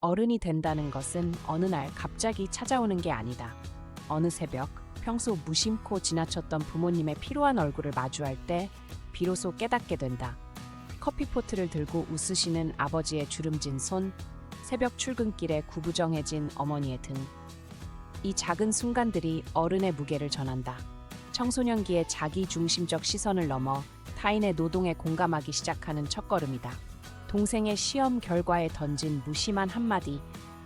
어른이 된다는 것은 어느 날 갑자기 찾아오는 게 아니다. 어느 새벽 평소 무심코 지나쳤던 부모님의 피로한 얼굴을 마주할 때 비로소 깨닫게 된다. 커피포트를 들고 웃으시는 아버지의 주름진 손, 새벽 출근길에 구부정해진 어머니의 등. 이 작은 순간들이 어른의 무게를 전한다. 청소년기의 자기 중심적 시선을 넘어 타인의 노동에 공감하기 시작하는 첫걸음이다. 동생의 시험 결과에 던진 무심한 한마디,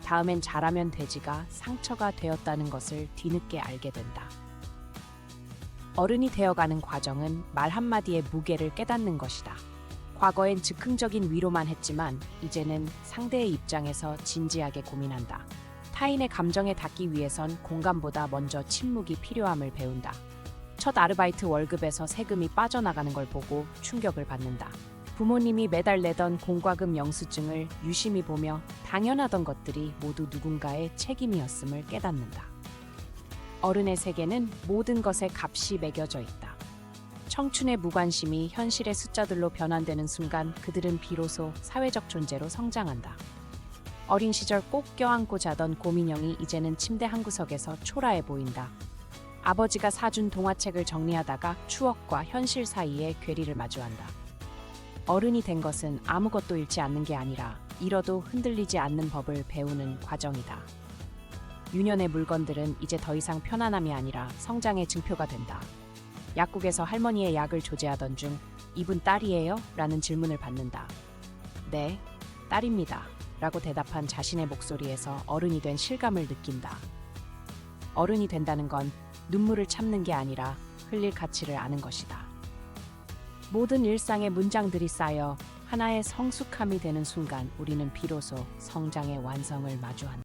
다음엔 잘하면 되지가 상처가 되었다는 것을 뒤늦게 알게 된다. 어른이 되어가는 과정은 말 한마디의 무게를 깨닫는 것이다. 과거엔 즉흥적인 위로만 했지만 이제는 상대의 입장에서 진지하게 고민한다. 타인의 감정에 닿기 위해선 공감보다 먼저 침묵이 필요함을 배운다. 첫 아르바이트 월급에서 세금이 빠져나가는 걸 보고 충격을 받는다. 부모님이 매달 내던 공과금 영수증을 유심히 보며 당연하던 것들이 모두 누군가의 책임이었음을 깨닫는다. 어른의 세계는 모든 것에 값이 매겨져 있다. 청춘의 무관심이 현실의 숫자들로 변환되는 순간 그들은 비로소 사회적 존재로 성장한다. 어린 시절 꼭 껴안고 자던 고민형이 이제는 침대 한 구석에서 초라해 보인다. 아버지가 사준 동화책을 정리하다가 추억과 현실 사이에 괴리를 마주한다. 어른이 된 것은 아무것도 잃지 않는 게 아니라 잃어도 흔들리지 않는 법을 배우는 과정이다. 유년의 물건들은 이제 더 이상 편안함이 아니라 성장의 증표가 된다. 약국에서 할머니의 약을 조제하던 중 이분 딸이에요? 라는 질문을 받는다. 네, 딸입니다. 라고 대답한 자신의 목소리에서 어른이 된 실감을 느낀다. 어른이 된다는 건 눈물을 참는 게 아니라 흘릴 가치를 아는 것이다. 모든 일상의 문장들이 쌓여 하나의 성숙함이 되는 순간 우리는 비로소 성장의 완성을 마주한다.